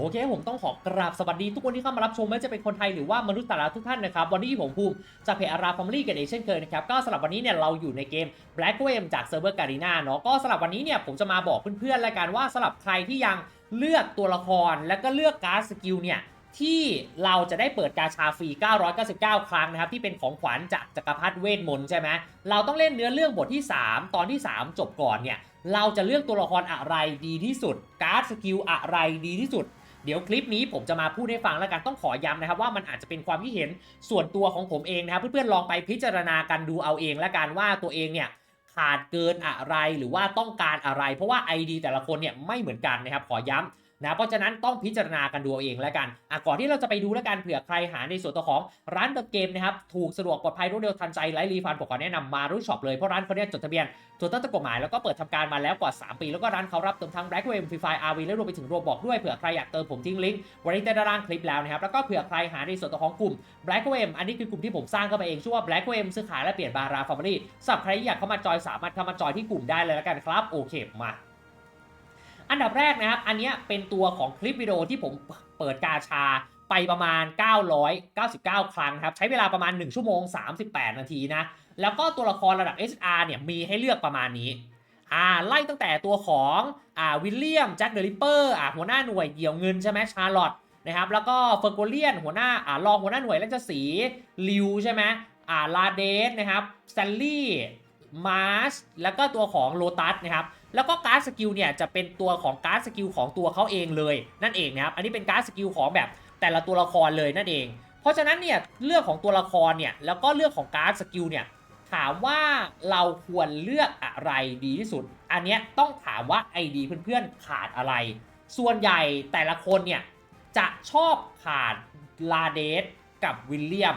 โอเคผมต้องขอกราบสวัสดีทุกคนที่เข้ามารับชมไม่ว่าจะเป็นคนไทยหรือว่ามนุษย์ต่างดาวทุกท่านนะครับวันนี้ผมภูมิจากเพจอาราฟอมลี่กันเองเช่นเคยนะครับก็สำหรับวันนี้เนี่ยเราอยู่ในเกม Black w a m จากเซิร์ฟเวอร์การีนาเนาะก็สำหรับวันนี้เนี่ยผมจะมาบอกเพื่อนๆและกันว่าสำหรับใครที่ยังเลือกตัวละครและก็เลือกการ์ดสกิลเนี่ยที่เราจะได้เปิดกาชาฟรี 999 ครั้งนะครับ ที่เป็นของขวัญจากจักรพรรดิเวทมนต์ใช่ไหมเราต้องเล่นเนื้อเรื่องบทที่ 3 ตอนที่ 3 จบก่อนเนี่ย เราจะเลือกตัวละครอะไรดีที่สุด การ์ดสกิลอะไรดีที่สุด เดี๋ยวคลิปนี้ผมจะมาพูดให้ฟังแล้วกันต้องขอย้ำนะครับว่ามันอาจจะเป็นความคิดเห็นส่วนตัวของผมเองนะครับเพื่อนๆลองไปพิจารณากันดูเอาเองแล้วกันว่าตัวเองเนี่ยขาดเกินอะไรหรือว่าต้องการอะไร เพราะว่า ID แต่ละคนเนี่ยไม่เหมือนกันนะครับขอย้ำ นะเพราะฉะนั้นต้องพิจารณากันดูเองแล้วกันอะก่อนที่เราจะไปดูแล้วกันเผื่อใครหาในส่วนตัวของร้านเดอะเกมนะครับถูกสะดวกปลอดภัยรวดเร็วทันใจไร้รีฟันผมขอแนะนำมารุ่ช็อปเลยเพราะร้านเขาเนี่ยจดทะเบียนถูกต้องตามกฎหมายแล้วก็เปิดทำการมาแล้วกว่า 3 ปีแล้วก็ร้านเขารับเติมทั้ง Black w a v e Free Fire RV และรวมไปถึงโรบอกด้วยเผื่อใครอยากเติมผมทิ้งลิงก์ไว้ในใต้ด้านล่างคลิปแล้วนะครับแล้วก็เผื่อใครหาในส่วนตัวของกลุ่ม Black w a v e อันนี้คือกลุ่มที่ผมสร้างขึ้นมาเองชื่อว่า Black w a v e ซื้อขายและเปลี่ยนบาราฟอร์มลี่สำหรับใครที่อยากเข้ามาจอยสามารถเข้ามาจอยที่กลุ่มได้เลยแล้วกันครับโอเคมา อันดับแรกนะครับ อันนี้เป็นตัวของคลิปวิดีโอที่ผมเปิดกาชาไปประมาณ 999 ครั้งครับ ใช้เวลาประมาณ 1 ชั่วโมง 38 นาทีนะ แล้วก็ตัวละครระดับ SR เนี่ยมีให้เลือกประมาณนี้อ่าไล่ตั้งแต่ตัวของอ่าวิลเลียมแจ็คเดอะริปเปอร์อ่าหัวหน้าหน่วยเหี่ยวเงินใช่ไหมชาร์ลอตนะครับแล้วก็เฟอร์โกเลียนหัวหน้าอ่ารองหัวหน้าหน่วยราชสีลิวใช่ไหมอ่าลาเดสนะครับแซลลี่มาร์ชแล้วก็ตัวของโลตัสนะครับ แล้วก็การ์ดสกิลเนี่ยจะเป็นตัวของการ์ดสกิลของตัวเขาเองเลยนั่นเองนะครับอันนี้เป็นการ์ดสกิลของแบบแต่ละตัวละครเลยนั่นเอง เพราะฉะนั้นเนี่ยเรื่องของตัวละครเนี่ยแล้วก็เรื่องของการ์ดสกิลเนี่ยถามว่าเราควรเลือกอะไรดีที่สุด อันเนี้ยต้องถามว่าไอดีเพื่อนๆขาดอะไร ส่วนใหญ่แต่ละคนเนี่ยจะชอบขาดลาเดสกับวิลเลียม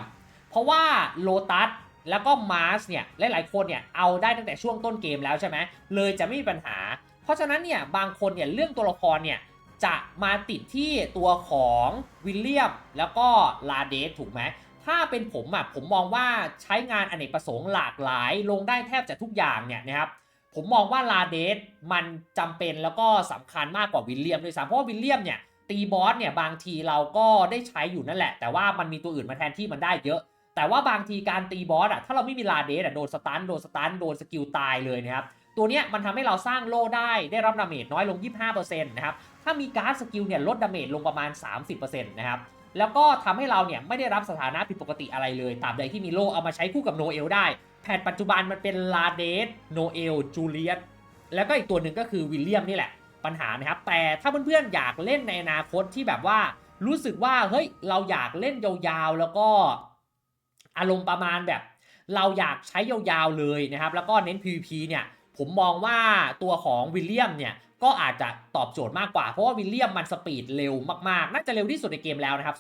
เพราะว่าโลตัส แล้วก็มาร์สเนี่ยหลายๆคนเนี่ยเอาได้ตั้งแต่ช่วงต้นเกมแล้วใช่ไหมเลยจะไม่มีปัญหา เพราะฉะนั้นเนี่ยบางคนเนี่ยเรื่องตัวละครเนี่ยจะมาติดที่ตัวของวิลเลียมแล้วก็ลาเดสถูกไหมถ้าเป็นผมอะผมมองว่าใช้งานอเนกประสงค์หลากหลาย ลงได้แทบจะทุกอย่างเนี่ยนะครับผมมองว่าลาเดสมันจำเป็นแล้วก็สำคัญมากกว่าวิลเลียมด้วยซ้ำเพราะว่าวิลเลียมเนี่ยตีบอสเนี่ยบางทีเราก็ได้ใช้อยู่นั่นแหละ แต่ว่ามันมีตัวอื่นมาแทนที่มันได้เยอะ แต่ว่าบางทีการตีบอสอะถ้าเราไม่มีลาเดสอะโดนสตันโดนสตันโดนสกิลตายเลยนะครับตัวเนี้ยมันทำให้เราสร้างโล่ได้ได้รับดาเมจน้อยลง 25%นะครับถ้ามีการ์ดสกิลเนี่ยลดดาเมจลงประมาณ 30%นะครับแล้วก็ทำให้เราเนี่ยไม่ได้รับสถานะผิดปกติอะไรเลยตาบใดที่มีโล่เอามาใช้คู่กับโนเอลได้ แพทปัจจุบันมันเป็นลาเดสโนเอลจูเลียตแล้วก็อีกตัวหนึ่งก็คือวิลเลียมนี่แหละปัญหานะครับแต่ถ้าเพื่อนๆอยากเล่นในอนาคตที่แบบว่ารู้สึกว่าเฮ้ยเราอยากเล่นยาวๆแล้วก็ อารมณ์ประมาณแบบ เราอยากใช้ยาวๆเลยนะครับ แล้วก็เน้น PVP เนี่ย ผมมองว่าตัวของวิลเลียมเนี่ย ก็อาจจะตอบโจทย์มากกว่า เพราะว่าวิลเลียมมันสปีดเร็วมากๆ น่าจะเร็วที่สุดในเกมแล้วนะครับ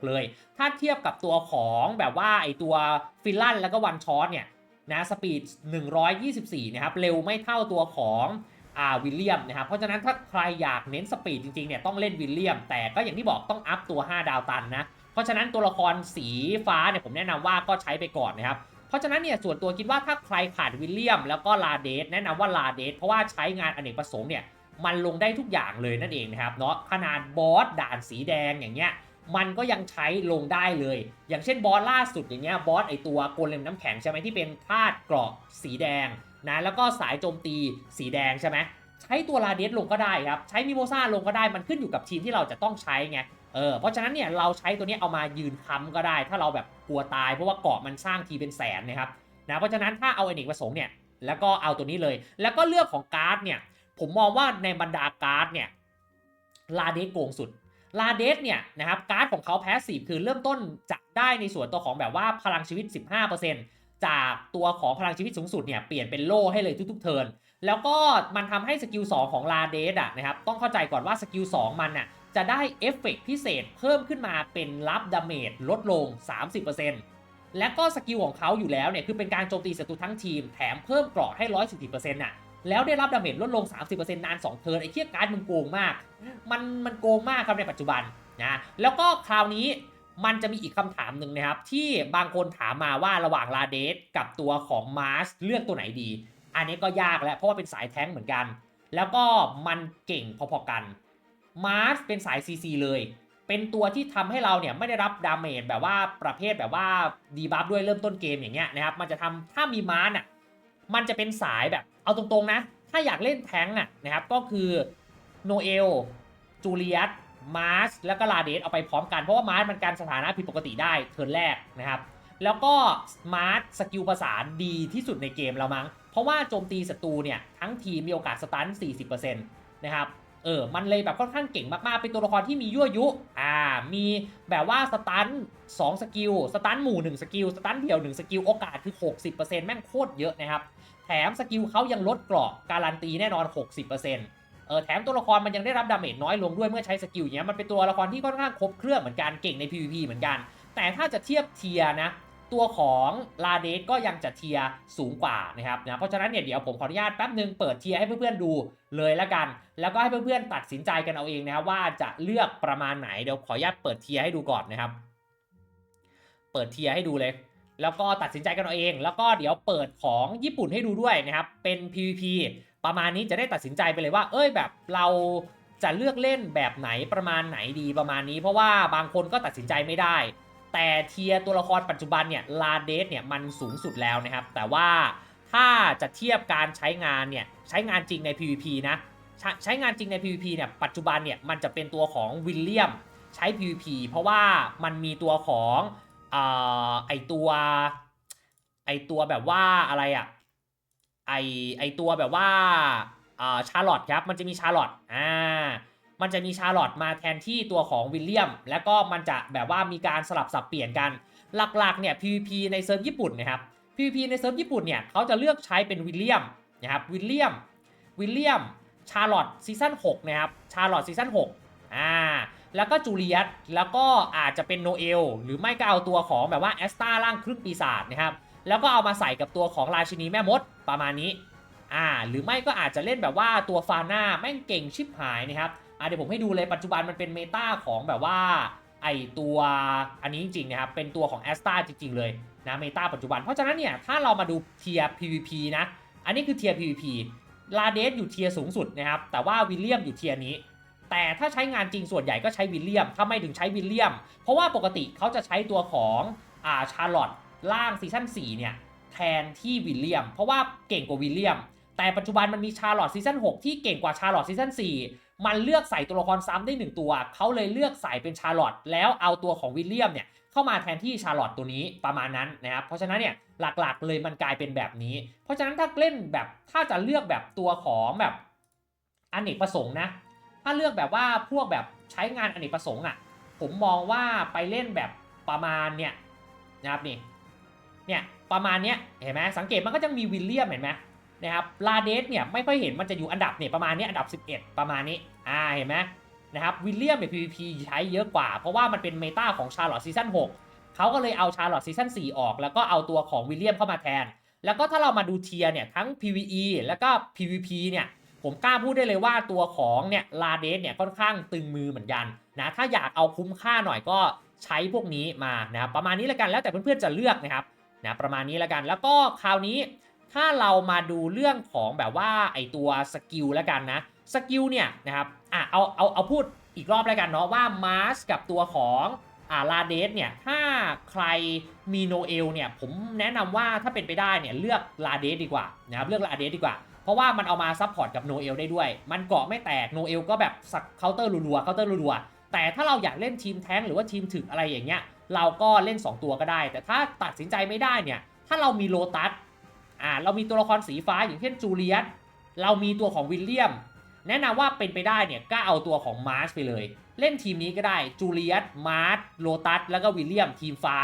226 เลย ถ้าเทียบกับตัวของแบบว่าไอตัวฟิลลันแล้วก็วันชอตเนี่ยนะสปีด 124 นะครับ เร็วไม่เท่าตัวของอ่าวิลเลียมนะครับ เพราะฉะนั้นถ้าใครอยากเน้นสปีดจริงๆเนี่ยต้องเล่นวิลเลียม แต่ก็อย่างที่บอกต้องอัพตัว 5 ดาวตันนะ เพราะฉะนั้นตัวละครสีฟ้าเนี่ยผมแนะนำว่าก็ใช้ไปก่อนนะครับ เพราะฉะนั้นเนี่ยส่วนตัวคิดว่าถ้าใครขาดวิลเลียม แล้วก็ลาเดสแนะนำว่าลาเดสเพราะว่าใช้งานอเนกประสงค์เนี่ยมันลงได้ทุกอย่างเลยนั่นเองนะครับเนาะขนาดบอสด่านสีแดงอย่างเงี้ยมันก็ยังใช้ลงได้เลย อย่างเช่นบอสล่าสุดอย่างเงี้ยบอสไอตัวโกเลมน้ำแข็งใช่ไหมที่เป็นธาตุเกราะสีแดงนะแล้วก็สายโจมตีสีแดงใช่ไหมใช้ตัวลาเดสลงก็ได้ครับ ใช้มิโมซ่าลงก็ได้มันขึ้นอยู่กับทีมที่เราจะต้องใช้ไง เออเพราะฉะนั้นเนี่ยเราใช้ตัวนี้เอามายืนค้ำก็ได้ ถ้าเราแบบกลัวตายเพราะว่าเกาะมันสร้างทีเป็นแสนนะครับนะเพราะฉะนั้นถ้าเอาอเนกประสงค์เนี่ยแล้วก็เอาตัวนี้เลย แล้วก็เลือกของการ์ดเนี่ยผมมองว่าในบรรดาการ์ดเนี่ยลาเดสโกงสุดลาเดสเนี่ยนะครับการ์ดของเขาแพสซีฟคือเริ่มต้นจะได้ในส่วนตัวของแบบว่าพลังชีวิต 15%จากตัวของพลังชีวิตสูงสุดเนี่ยเปลี่ยนเป็นโล่ให้เลยทุกๆเทิร์นแล้วก็มันทำให้สกิล2ของลาเดสอะนะครับต้องเข้าใจก่อนว่าสกิล2มันน่ะ จะได้เอฟเฟกต์พิเศษเพิ่มขึ้นมาเป็นรับดาเมจลดลง 30%และก็สกิลของเขาอยู่แล้วเนี่ยคือเป็นการโจมตีศัตรูทั้งทีมแถมเพิ่มเกราะให้ 140%น่ะแล้วได้รับดาเมจลดลง 30%นาน 2 เทิร์นไอ้เทียการ์ดมันโกงมาก มันมันโกงมากครับในปัจจุบันนะแล้วก็คราวนี้มันจะมีอีกคำถามหนึ่งนะครับ ที่บางคนถามมาว่าระหว่างลาเดสกับตัวของมาร์สเลือกตัวไหนดี อันนี้ก็ยากแล้วเพราะว่าเป็นสายแท้งเหมือนกัน แล้วก็มันเก่งพอๆกัน มาร์สเป็นสาย CC เลย เป็นตัวที่ทำให้เราเนี่ยไม่ได้รับดาเมจแบบว่าประเภทแบบว่าดีบัฟด้วยเริ่มต้นเกมอย่างเงี้ยนะครับมันจะทำถ้ามีมาร์สอะมันจะเป็นสายแบบเอาตรงๆนะ ถ้าอยากเล่นแทงค์อะนะครับก็คือโนเอลจูเลียสมาร์สแล้วก็ลาเดสเอาไปพร้อมกัน เพราะว่ามาร์สมันการสถานะผิดปกติได้เทิร์นแรกนะครับ แล้วก็มาร์ทสกิลประสานดีที่สุดในเกมแล้วมั้ง เพราะว่าโจมตีศัตรูเนี่ย ทั้งทีมมีโอกาสสตัน 40%นะครับ เออ มันเลยแบบค่อนข้างเก่งมากๆ เป็นตัวละครที่มียั่วยุ อ่า มีแบบว่าสตัน2สกิล สตันหมู่1สกิล สตันเดี่ยว1สกิล โอกาสคือ 60%แม่งโคตรเยอะนะครับ แถมสกิลเขายังลดเกราะการันตีแน่นอน 60%เออแถมตัวละครมันยังได้รับดาเมจน้อยลงด้วยเมื่อใช้สกิลอย่างเงี้ย มันเป็นตัวละครที่ค่อนข้างครบเครื่องเหมือนกัน เก่งใน PVP เหมือนกัน แต่ถ้าจะเทียบเทียนะ ตัวของลาเดสก็ยังจะเทียสูงกว่านะครับนะเพราะฉะนั้นเนี่ยเดี๋ยวผมขออนุญาตแป๊บหนึ่งเปิดเทียให้เพื่อนๆดูเลยละกัน แล้วก็ให้เพื่อนๆตัดสินใจกันเอาเองนะครับว่าจะเลือกประมาณไหนเดี๋ยวขออนุญาตเปิดเทียให้ดูก่อนนะครับ เปิดเทียให้ดูเลย แล้วก็ตัดสินใจกันเอาเอง แล้วก็เดี๋ยวเปิดของญี่ปุ่นให้ดูด้วยนะครับเป็น PVP ประมาณนี้จะได้ตัดสินใจไปเลยว่า เอ้ยแบบเราจะเลือกเล่นแบบไหนประมาณไหนดีประมาณนี้ เพราะว่าบางคนก็ตัดสินใจไม่ได้ แต่เทียตัวละครปัจจุบันเนี่ยลาเดสเนี่ยมันสูงสุดแล้วนะครับ แต่ว่าถ้าจะเทียบการใช้งานเนี่ยใช้งานจริงใน PVP นะใช้ใช้งานจริงใน PVP เนี่ยปัจจุบันเนี่ยมันจะเป็นตัวของวิลเลียมใช้ PVP เพราะว่ามันมีตัวของออไอตัวไอตัวแบบว่าอะไรอะไอไอตัวแบบว่าอ่าชาร์ลอตครับมันจะมีชาร์ลอตอ่า มันจะมีชาร์ลอตมาแทนที่ตัวของวิลเลียม แล้วก็มันจะแบบว่ามีการสลับสับเปลี่ยนกัน หลักๆเนี่ย PVP ในเซิร์ฟญี่ปุ่นนะครับ PVP ในเซิร์ฟญี่ปุ่นเนี่ยเขาจะเลือกใช้เป็นวิลเลียมนะครับวิลเลียมวิลเลียมชาร์ลอตซีซั่น6นะครับชาร์ลอตซีซั่น6อ่าแล้วก็จูเลียตแล้วก็อาจจะเป็นโนเอลหรือไม่ก็เอาตัวของแบบว่าแอสตาร่างครึ่งปีศาจนะครับแล้วก็เอามาใส่กับตัวของราชินีแม่มดประมาณนี้อ่าหรือไม่ก็อาจจะเล่นแบบว่าตัวฟาน่าแม่งเก่งชิบหายนะครับ เดี๋ยวผมให้ดูเลยปัจจุบันมันเป็นเมตาของแบบว่าไอตัวอันนี้จริงๆนะครับเป็นตัวของแอสตาจริง ๆ เลยนะเมตาปัจจุบัน เพราะฉะนั้นเนี่ยถ้าเรามาดูเทียร์ PVP นะอันนี้คือเทียร์ PVP ลาเดสอยู่เทียร์สูงสุดนะครับแต่ว่าวิลเลียมอยู่เทียร์นี้ แต่ถ้าใช้งานจริงส่วนใหญ่ก็ใช้วิลเลียมทำไม่ถึงใช้วิลเลียม เพราะว่าปกติเขาจะใช้ตัวของอ่าชาร์ลอตล่างซีซั่น4เนี่ยแทนที่วิลเลียม เพราะว่าเก่งกว่าวิลเลียม แต่ปัจจุบันมันมีชาร์ลอตซีซั่น6ที่เก่งกว่าชาร์ลอตซีซั่น4 มันเลือกใส่ตัวละครซ้ำได้ 1 ตัว เขาเลยเลือกใส่เป็นชาร์ลอตแล้วเอาตัวของวิลเลียมเนี่ยเข้ามาแทนที่ชาร์ลอตตัวนี้ประมาณนั้นนะครับ เพราะฉะนั้นเนี่ยหลักๆเลยมันกลายเป็นแบบนี้ เพราะฉะนั้นถ้าเล่นแบบถ้าจะเลือกแบบตัวของแบบอเนกประสงค์นะ ถ้าเลือกแบบว่าพวกแบบใช้งานอเนกประสงค์อะ ผมมองว่าไปเล่นแบบประมาณเนี่ยนะครับนี่เนี่ยประมาณเนี้ยเห็นไหมสังเกตมันก็จะมีวิลเลียมเห็นไหม นะครับลาเดสเนี่ยไม่ค่อยเห็นมันจะอยู่อันดับเนี่ยประมาณนี้อันดับ 11 ประมาณนี้อ่าเห็นไหมนะครับวิลเลียมเนี่ย PVP ใช้เยอะกว่า เพราะว่ามันเป็นเมตาของชาร์ลอตซีซั่น6เขาก็เลยเอาชาร์ลอตซีซั่น4ออก แล้วก็เอาตัวของวิลเลียมเข้ามาแทน แล้วก็ถ้าเรามาดูเทียร์เนี่ยทั้ง PVE แล้วก็ PVP เนี่ยผมกล้าพูดได้เลยว่าตัวของเนี่ยลาเดสเนี่ยค่อนข้างตึงมือเหมือนกันนะถ้าอยากเอาคุ้มค่าหน่อยก็ใช้พวกนี้มานะครับประมาณนี้แล้วกันแล้วแต่เพื่อนๆจะเลือกนะครับนะประมาณนี้แล้วกัน แล้วก็คราวนี้ ถ้าเรามาดูเรื่องของแบบว่าไอตัวสกิลแล้วกันนะสกิลเนี่ยนะครับอะเอาเอาเอาพูดอีกรอบแล้วกันเนาะว่ามาสกับตัวของอ่าลาเดสเนี่ยถ้าใครมีโนเอลเนี่ยผมแนะนำว่าถ้าเป็นไปได้เนี่ยเลือกลาเดสดีกว่านะครับเลือกลาเดสดีกว่าเพราะว่ามันเอามาซับพอร์ตกับโนเอลได้ด้วย มันเกาะไม่แตกโนเอลก็แบบสักเคาน์เตอร์รัวๆเคาน์เตอร์รัวๆแต่ถ้าเราอยากเล่นทีมแท้งหรือว่าทีมถึกอะไรอย่างเงี้ยเราก็เล่น 2 ตัวก็ได้ แต่ถ้าตัดสินใจไม่ได้เนี่ยถ้าเรามีโลตัส อ่าเรามีตัวละครสีฟ้าอย่างเช่นจูเลียสเรามีตัวของวิลเลียม แนะนำว่าเป็นไปได้เนี่ยก็เอาตัวของมาร์ชไปเลย เล่นทีมนี้ก็ได้จูเลียสมาร์ชโลตัสแล้วก็วิลเลียมทีมฟ้า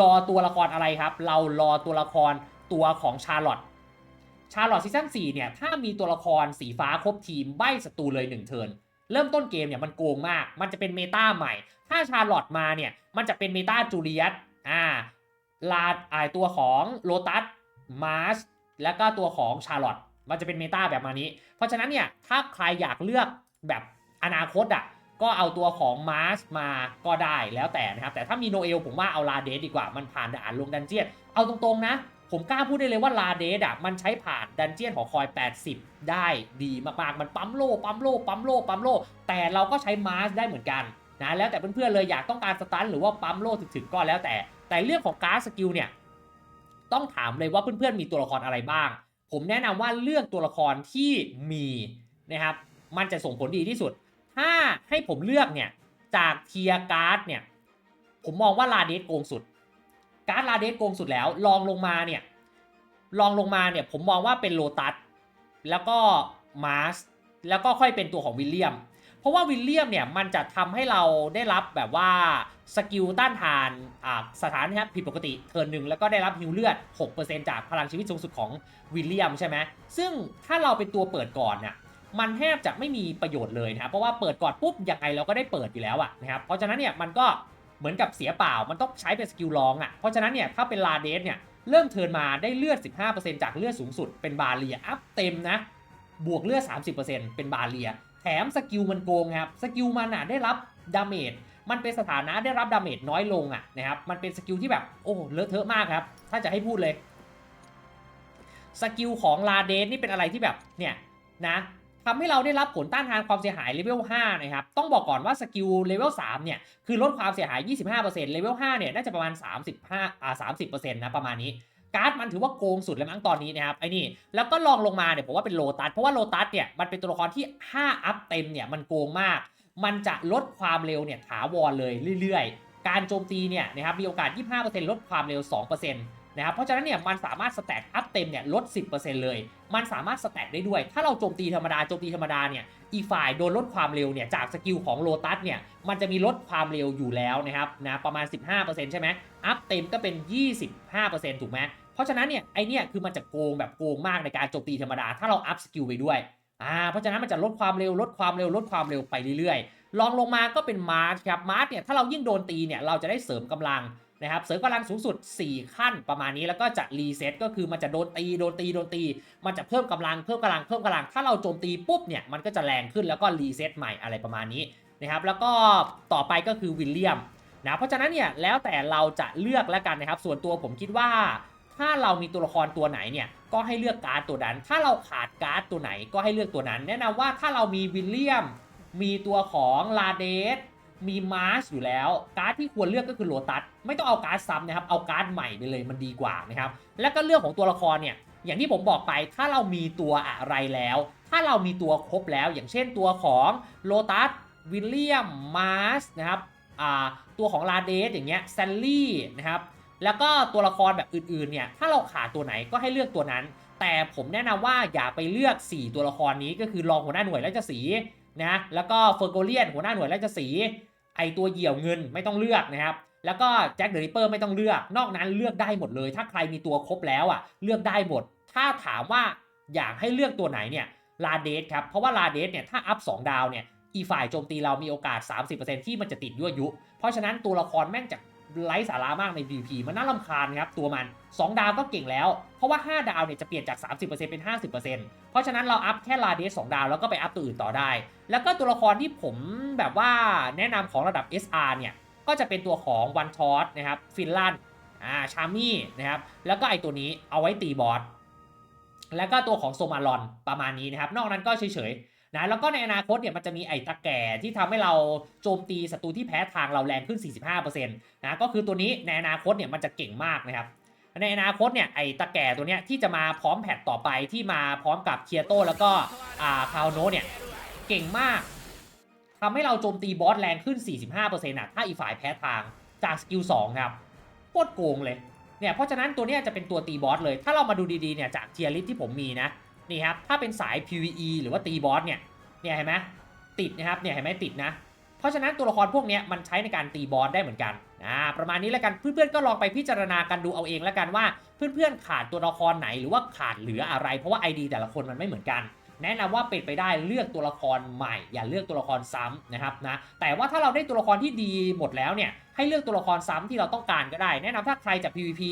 รอตัวละครอะไรครับ เรารอตัวละครตัวของชาร์ลอตชาร์ลอตซีซั่น4เนี่ยถ้ามีตัวละครสีฟ้าครบทีมใบศัตรูเลย1เทิร์นเริ่มต้นเกมเนี่ยมันโกงมาก มันจะเป็นเมตาใหม่ ถ้าชาร์ลอตมาเนี่ยมันจะเป็นเมตาจูเลียสอ่าลาดไอตัวของโลตัส มาร์ชแล้วก็ตัวของชาร์ลอตมันจะเป็นเมตาแบบมานี้ เพราะฉะนั้นเนี่ยถ้าใครอยากเลือกแบบอนาคตอะก็เอาตัวของมาร์ชมาก็ได้แล้วแต่นะครับ แต่ถ้ามีโนเอลผมว่าเอาลาเดสดีกว่ามันผ่านด่านลงดันเจียน เอาตรงๆนะ ผมกล้าพูดได้เลยว่าลาเดสอะมันใช้ผ่านดันเจียนของคอย 80 ได้ดีมากๆ มันปั๊มโลปั๊มโลปั๊มโลปั๊มโลแต่เราก็ใช้มาร์สได้เหมือนกันนะแล้วแต่เพื่อนๆเลยอยากต้องการสตันหรือว่าปั๊มโลถึกๆก็แล้วแต่ แต่เรื่องของการสกิลเนี่ย ต้องถามเลยว่าเพื่อนๆมีตัวละครอะไรบ้าง ผมแนะนำว่าเลือกตัวละครที่มีนะครับ มันจะส่งผลดีที่สุด ถ้าให้ผมเลือกเนี่ยจากเทียการ์ดเนี่ยผมมองว่าลาเดสโกงสุด การ์ดลาเดสโกงสุดแล้วลองลงมาเนี่ยลองลงมาเนี่ยผมมองว่าเป็นโลตัสแล้วก็มาร์สแล้วก็ค่อยเป็นตัวของวิลเลียม เพราะว่าวิลเลียมเนี่ยมันจะทำให้เราได้รับแบบว่าสกิลต้านทานอ่าสถานนะครับผิดปกติเทิร์นหนึ่งแล้วก็ได้รับฮิวเลือด 6%จากพลังชีวิตสูงสุดของวิลเลียมใช่ไหมซึ่งถ้าเราเป็นตัวเปิดก่อนเนี่ยมันแทบจะไม่มีประโยชน์เลยนะครับเพราะว่าเปิดก่อนปุ๊บยังไงเราก็ได้เปิดอยู่แล้วอะนะครับเพราะฉะนั้นเนี่ยมันก็เหมือนกับเสียเปล่ามันต้องใช้เป็นสกิลลองอะเพราะฉะนั้นเนี่ยถ้าเป็นลาเดสเนี่ยเริ่มเทิร์นมาได้เลือด 15%จากเลือดสูงสุดเป็นบาเลียอัพเต็มนะบวกเลือด 30%เป็นบาเลีย แถมสกิลมันโกงครับสกิลมันอะได้รับดาเมจมันเป็นสถานะได้รับดาเมจน้อยลงอะนะครับมันเป็นสกิลที่แบบโอ้เลอะเทอะมากครับ ถ้าจะให้พูดเลยสกิลของลาเดนนี่เป็นอะไรที่แบบเนี่ยนะทำให้เราได้รับผลต้านทานความเสียหายเลเวล5นะครับ ต้องบอกก่อนว่าสกิลเลเวล3เนี่ย คือลดความเสียหาย 25%เลเวล5เนี่ย น่าจะประมาณ 35อ่า30%นะ ประมาณนี้ การ์ดมันถือว่าโกงสุดแล้วมั้งตอนนี้นะครับไอ้นี่แล้วก็ลองลงมาเนี่ยผมว่าเป็นโลตัสเพราะว่าโลตัสเนี่ยมันเป็นตัวละครที่ 5 อัพเต็มเนี่ยมันโกงมาก มันจะลดความเร็วเนี่ยถาวรเลยเรื่อยๆ การโจมตีเนี่ยนะครับมีโอกาส 25%ลดความเร็ว 2% นะครับ เพราะฉะนั้นเนี่ยมันสามารถสแต็กอัพเต็มเนี่ยลด 10%เลย มันสามารถสแต็กได้ด้วย ถ้าเราโจมตีธรรมดาโจมตีธรรมดาเนี่ยอีฝ่ายโดนลดความเร็วเนี่ยจากสกิลของโลตัสเนี่ยมันจะมีลดความเร็วอยู่แล้วนะครับนะประมาณ 15%ใช่ไหมอัพเต็มก็เป็น 25%ถูกไหมเพราะฉะนั้นเนี่ยไอเนี่ยคือมันจะโกงแบบโกงมากในการโจมตีธรรมดา ถ้าเราอัพสกิลไปด้วยอ่าเพราะฉะนั้นมันจะลดความเร็วลดความเร็วลดความเร็วไปเรื่อยๆลองลงมาก็เป็นมาร์ชครับมาร์ชเนี่ยถ้าเรายิ่งโดนตีเนี่ยเราจะได้เสริมกำลัง นะครับเสริมกำลังสูงสุด 4 ขั้นประมาณนี้แล้วก็จะรีเซ็ตก็คือมันจะโดนตีโดนตีโดนตี มันจะเพิ่มกำลังเพิ่มกำลังเพิ่มกำลัง ถ้าเราโจมตีปุ๊บเนี่ยมันก็จะแรงขึ้นแล้วก็รีเซ็ตใหม่อะไรประมาณนี้นะครับแล้วก็ต่อไปก็คือวิลเลียมนะเพราะฉะนั้นเนี่ยแล้วแต่เราจะเลือกแล้วกันนะครับ ส่วนตัวผมคิดว่า ถ้าเรามีตัวละครตัวไหนเนี่ยก็ให้เลือกการ์ดตัวนั้น ถ้าเราขาดการ์ดตัวไหนก็ให้เลือกตัวนั้น แนะนำว่าถ้าเรามีวิลเลียมมีตัวของลาเดส มีมาร์ชอยู่แล้ว การ์ดที่ควรเลือกก็คือโลตัสไม่ต้องเอาการ์ดซ้ำนะครับ เอาการ์ดใหม่ไปเลยมันดีกว่านะครับ แล้วก็เรื่องของตัวละครเนี่ย อย่างที่ผมบอกไป ถ้าเรามีตัวอะไรแล้ว ถ้าเรามีตัวครบแล้ว อย่างเช่นตัวของโลตัส วิลเลียม มาร์ชนะครับตัวของลาเดสอย่างเงี้ยแซนลี่นะครับ แล้วก็ตัวละครแบบอื่นๆเนี่ย ถ้าเราขาดตัวไหนก็ให้เลือกตัวนั้น แต่ผมแนะนำว่าอย่าไปเลือก 4 ตัวละครนี้ก็คือรองหัวหน้าหน่วยและจะสีนะ แล้วก็เฟอร์โกเลียนหัวหน้าหน่วยและจะสี ไอตัวเหยี่ยวเงินไม่ต้องเลือกนะครับแล้วก็แจ็คเดอะริปเปอร์ไม่ต้องเลือกนอกนั้นเลือกได้หมดเลย ถ้าใครมีตัวครบแล้วอะเลือกได้หมด ถ้าถามว่าอยากให้เลือกตัวไหนเนี่ยลาเดสครับเพราะว่าลาเดสเนี่ยถ้าอัพ2ดาวเนี่ยอีฝ่ายโจมตีเรามีโอกาส 30%ที่มันจะติดยั่วยุ เพราะฉะนั้นตัวละครแม่งจะ ไร้สาระมากใน PVP มันน่ารำคาญครับตัวมัน 2 ดาวก็เก่งแล้ว เพราะว่า 5 ดาวเนี่ยจะเปลี่ยนจาก 30%เป็น 50%เพราะฉะนั้นเราอัพแค่ลาเดส2ดาวแล้วก็ไปอัพตัวอื่นต่อได้ แล้วก็ตัวละครที่ผมแบบว่าแนะนำของระดับ SR เนี่ย ก็จะเป็นตัวของวันทอสนะครับฟินลันอ่าชามี่นะครับแล้วก็ไอตัวนี้เอาไว้ตีบอสแล้วก็ตัวของโซมาลอนประมาณนี้นะครับนอกนั้นก็เฉยๆ นะแล้วก็ในอนาคตเนี่ยมันจะมีไอ้ตะแก่ที่ทำให้เราโจมตีศัตรูที่แพ้ทางเราแรงขึ้น 45%นะก็คือตัวนี้ในอนาคตเนี่ยมันจะเก่งมากนะครับในอนาคตเนี่ยไอ้ตะแก่ตัวเนี้ยที่จะมาพร้อมแพทต่อไปที่มาพร้อมกับเคียโตแล้วก็อ่าคาโนเนี่ยเก่งมากทำให้เราโจมตีบอสแรงขึ้น 45%นะถ้าอีฝ่ายแพ้ทางจากสกิล2ครับโคตรโกงเลยเนี่ยเพราะฉะนั้นตัวเนี้ยจะเป็นตัวตีบอสเลย ถ้าเรามาดูดีๆเนี่ยจากเทียริสที่ผมมีนะ นี่ครับถ้าเป็นสาย PVE หรือว่าตีบอสเนี่ยเนี่ยเห็นไหมติดนะครับเนี่ยเห็นไหมติดนะเพราะฉะนั้นตัวละครพวกนี้มันใช้ในการตีบอสได้เหมือนกันอ่าประมาณนี้แล้วกันเพื่อนๆก็ลองไปพิจารณากันดูเอาเองแล้วกันว่าเพื่อนๆขาดตัวละครไหนหรือว่าขาดเหลืออะไร เพราะว่า ID แต่ละคนมันไม่เหมือนกัน แนะนำว่าเป็นไปได้เลือกตัวละครใหม่ อย่าเลือกตัวละครซ้ำนะครับนะแต่ว่าถ้าเราได้ตัวละครที่ดีหมดแล้วเนี่ยให้เลือกตัวละครซ้ำที่เราต้องการก็ได้ แนะนำถ้าใครจะ PVP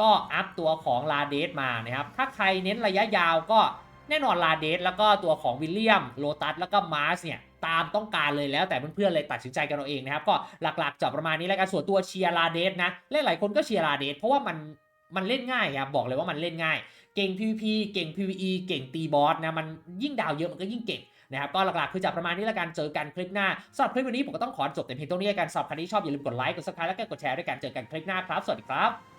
ก็อัพตัวของลาเดสมานะครับถ้าใครเน้นระยะยาวก็แน่นอนลาเดสแล้วก็ตัวของวิลเลียมโลตัสแล้วก็มาร์สเนี่ยตามต้องการเลยแล้วแต่เพื่อนๆเลยตัดสินใจกันเอาเองนะครับ ก็หลักๆจะประมาณนี้แล้วกันส่วนตัวเชียร์ลาเดสนะหลายๆคนก็เชียร์ลาเดสเพราะว่ามันมันเล่นง่ายครับบอกเลยว่ามันเล่นง่าย เก่ง PVP เก่ง PVE เก่งตีบอสนะมันยิ่งดาวเยอะมันก็ยิ่งเก่งนะครับก็หลักๆคือจะประมาณนี้ละกันเจอกันคลิปหน้าสำหรับคลิปวันนี้ผมก็ต้องขอจบแต่เพียงเท่านี้ละกันสำหรับใครที่ชอบอย่าลืมกดไลค์กดซับสไครต์แล้วก็กดแชร์ด้วยกันเจอกันคลิปหน้าครับสวัสดีครับ